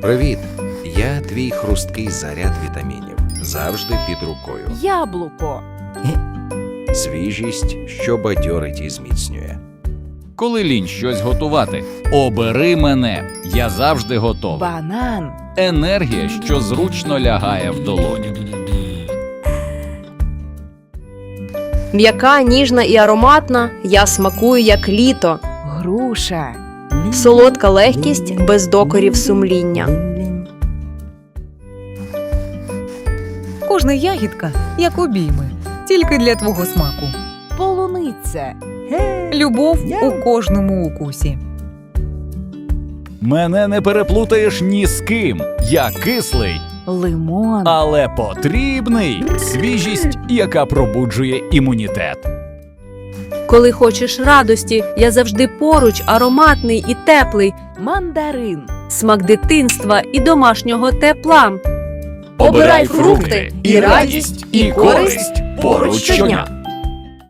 Привіт! Я твій хрусткий заряд вітамінів. Завжди під рукою. Яблуко. Свіжість, що бадьорить і зміцнює. Коли лінь щось готувати, обери мене. Я завжди готовий. Банан. Енергія, що зручно лягає в долоні. М'яка, ніжна і ароматна, я смакую як літо, Груша. Солодка легкість без докорів сумління. Кожна ягідка як обійми, тільки для твого смаку. Полуниця. Любов у кожному укусі. Мене не переплутаєш ні з ким. Я кислий, Лимон. але потрібний. Свіжість, яка пробуджує імунітет. Коли хочеш радості, я завжди поруч, ароматний і теплий, Мандарин. смак дитинства і домашнього тепла. Обирай фрукти і радість, і користь поруч щодня.